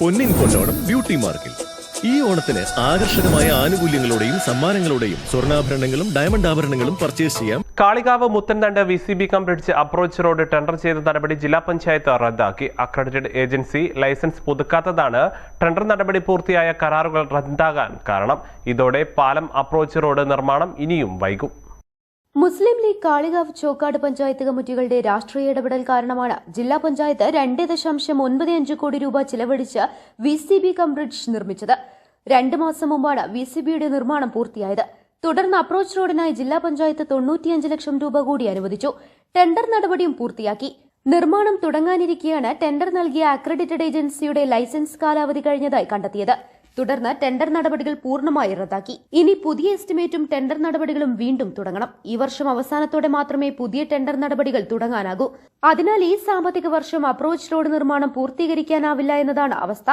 പൊന്നിൻ കൊണ്ടോണം ബ്യൂട്ടി മാർക്കിൽ. ഈ ഓണത്തിന് ആകർഷകമായ ആനുകൂല്യങ്ങളോടെയും സമ്മാനങ്ങളോടെയും സ്വർണാഭരണങ്ങളും ഡയമണ്ട് ആഭരണങ്ങളും പർച്ചേസ് ചെയ്യാം. Kalikavu Muthanthand V C B cum bridge approach road tender ചെയ്ത നടപടി ജില്ലാ പഞ്ചായത്ത് റദ്ദാക്കി. അക്രഡിറ്റഡ് ഏജൻസി ലൈസൻസ് പുതുക്കാത്തതാണ് ടെൻഡർ നടപടി പൂർത്തിയായ കരാറുകൾ റദ്ദാകാൻ കാരണം. ഇതോടെ പാലം അപ്രോച്ച് റോഡ് നിർമ്മാണം ഇനിയും വൈകും. മുസ്ലിം ലീഗ് കാളികാവ് ചോക്കാട് പഞ്ചായത്ത് കമ്മിറ്റികളുടെ രാഷ്ട്രീയ ഇടപെടൽ കാരണമാണ് ജില്ലാ പഞ്ചായത്ത് രണ്ട് ദശാംശം ഒൻപത് അഞ്ച് കോടി രൂപ ചിലവഴിച്ച് V C B cum bridge നിർമ്മിച്ചത്. രണ്ട് മാസം മുമ്പാണ് വി സി ബിയുടെ നിർമ്മാണം പൂർത്തിയായത്. തുടർന്ന് അപ്രോച്ച് റോഡിനായി ജില്ലാ പഞ്ചായത്ത് തൊണ്ണൂറ്റിയഞ്ച് ലക്ഷം രൂപ കൂടി അനുവദിച്ചു. ടെൻഡർ നടപടിയും പൂർത്തിയാക്കി. നിർമ്മാണം തുടങ്ങാനിരിക്കെയാണ് ടെൻഡർ നൽകിയ അക്രഡിറ്റഡ് ഏജൻസിയുടെ ലൈസൻസ് കാലാവധി കഴിഞ്ഞതായി കണ്ടെത്തിയത്. തുടർന്ന് ടെൻഡർ നടപടികൾ പൂർണമായി റദ്ദാക്കി. ഇനി പുതിയ എസ്റ്റിമേറ്റും ടെൻഡർ നടപടികളും വീണ്ടും തുടങ്ങണം. ഈ വർഷം അവസാനത്തോടെ മാത്രമേ പുതിയ ടെൻഡർ നടപടികൾ തുടങ്ങാനാകൂ. അതിനാൽ ഈ സാമ്പത്തിക വർഷം അപ്രോച്ച് റോഡ് നിർമ്മാണം പൂർത്തീകരിക്കാനാവില്ല എന്നതാണ് അവസ്ഥ.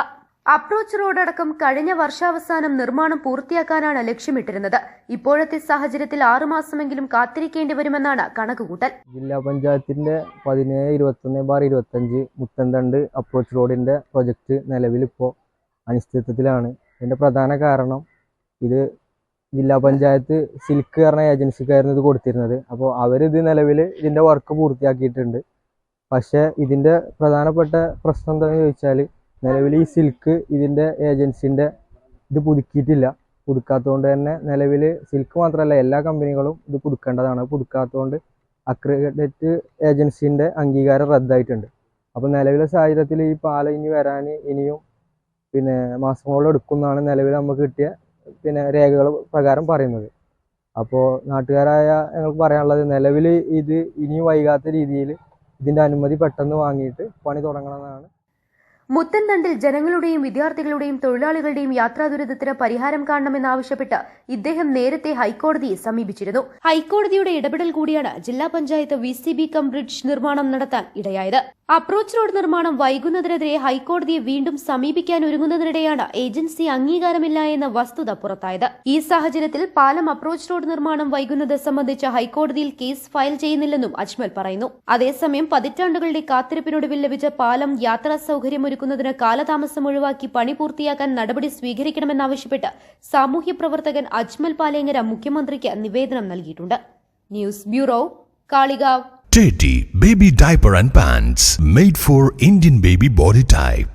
അപ്രോച്ച് റോഡ് അടക്കം കഴിഞ്ഞ വർഷാവസാനം നിർമ്മാണം പൂർത്തിയാക്കാനാണ് ലക്ഷ്യമിട്ടിരുന്നത്. ഇപ്പോഴത്തെ സാഹചര്യത്തിൽ ആറുമാസമെങ്കിലും കാത്തിരിക്കേണ്ടി വരുമെന്നാണ് കണക്കുകൂട്ടൽ. ജില്ലാ പഞ്ചായത്തിന്റെ പതിനേഴ് ഇരുപത്തൊന്ന് ബാർ ഇരുപത്തഞ്ച് മുത്തൻതണ്ട് അപ്രോച്ച് റോഡിന്റെ പ്രൊജക്ട് നിലവിലിപ്പോൾ അനിശ്ചിതത്വത്തിലാണ്. ഇതിന്റെ പ്രധാന കാരണം ഇത് ജില്ലാ പഞ്ചായത്ത് സിൽക്ക് പറഞ്ഞ ഏജൻസിക്കായിരുന്നു ഇത് കൊടുത്തിരുന്നത്. അപ്പോൾ അവരിത് നിലവിൽ ഇതിന്റെ വർക്ക് പൂർത്തിയാക്കിയിട്ടുണ്ട്. പക്ഷേ ഇതിന്റെ പ്രധാനപ്പെട്ട പ്രശ്നം എന്താണെന്ന് ചോദിച്ചാൽ നിലവിൽ ഈ സിൽക്ക് ഇതിന്റെ ഏജൻസിന്റെ ഇത് പുതുക്കിയിട്ടില്ല. പുതുക്കാത്തതുകൊണ്ട് തന്നെ നിലവിൽ സിൽക്ക് മാത്രമല്ല എല്ലാ കമ്പനികളും ഇത് പുതുക്കേണ്ടതാണ്. പുതുക്കാത്തതുകൊണ്ട് അക്രഡിറ്റ് ഏജൻസിന്റെ അംഗീകാരം റദ്ദായിട്ടുണ്ട്. അപ്പോൾ നിലവിലെ സാഹചര്യത്തിൽ ഈ പാല ഇനി വരാൻ ഇനിയും പിന്നെ മാസങ്ങളോളം എടുക്കുന്നതാണ് നിലവിൽ നമുക്ക് കിട്ടിയ പിന്നെ രേഖകൾ പ്രകാരം പറയുന്നത്. അപ്പോൾ നാട്ടുകാരായ ഞങ്ങൾക്ക് പറയാനുള്ളത് നിലവിൽ ഇത് ഇനിയും വൈകാത്ത രീതിയിൽ ഇതിന്റെ അനുമതി പെട്ടെന്ന് വാങ്ങിയിട്ട് പണി തുടങ്ങണമെന്നാണ് മുത്തൻതണ്ടിൽ ജനങ്ങളുടെയും വിദ്യാർത്ഥികളുടെയും തൊഴിലാളികളുടെയും യാത്രാ ദുരിതത്തിന് പരിഹാരം കാണണമെന്നാവശ്യപ്പെട്ട് ഇദ്ദേഹം നേരത്തെ ഹൈക്കോടതിയെ സമീപിച്ചിരുന്നു. ഹൈക്കോടതിയുടെ ഇടപെടൽ കൂടിയാണ് ജില്ലാ panchayat V C B cum bridge നിർമ്മാണം നടത്താൻ ഇടയായത്. അപ്രോച്ച് റോഡ് നിർമ്മാണം വൈകുന്നതിനെതിരെ ഹൈക്കോടതിയെ വീണ്ടും സമീപിക്കാൻ ഒരുങ്ങുന്നതിനിടെയാണ് ഏജൻസി അംഗീകാരമില്ല എന്ന വസ്തുത പുറത്തായത്. ഈ സാഹചര്യത്തിൽ പാലം അപ്രോച്ച് റോഡ് നിർമ്മാണം വൈകുന്നത് സംബന്ധിച്ച് ഹൈക്കോടതിയിൽ കേസ് ഫയൽ ചെയ്യുന്നില്ലെന്നും അജ്മൽ പറയുന്നു. അതേസമയം പതിറ്റാണ്ടുകളുടെ കാത്തിരിപ്പിനൊടുവിൽ ലഭിച്ച പാലം യാത്രാ സൗകര്യമൊരുക്കുന്നതിന് കാലതാമസം ഒഴിവാക്കി പണി പൂർത്തിയാക്കാൻ നടപടി സ്വീകരിക്കണമെന്നാവശ്യപ്പെട്ട് സാമൂഹ്യ പ്രവർത്തകൻ അജ്മൽ പാലേങ്ങര മുഖ്യമന്ത്രിക്ക് നിവേദനം നൽകിയിട്ടുണ്ട് news bureau Kalikavu Teddy Baby and Pants made for Indian baby body type.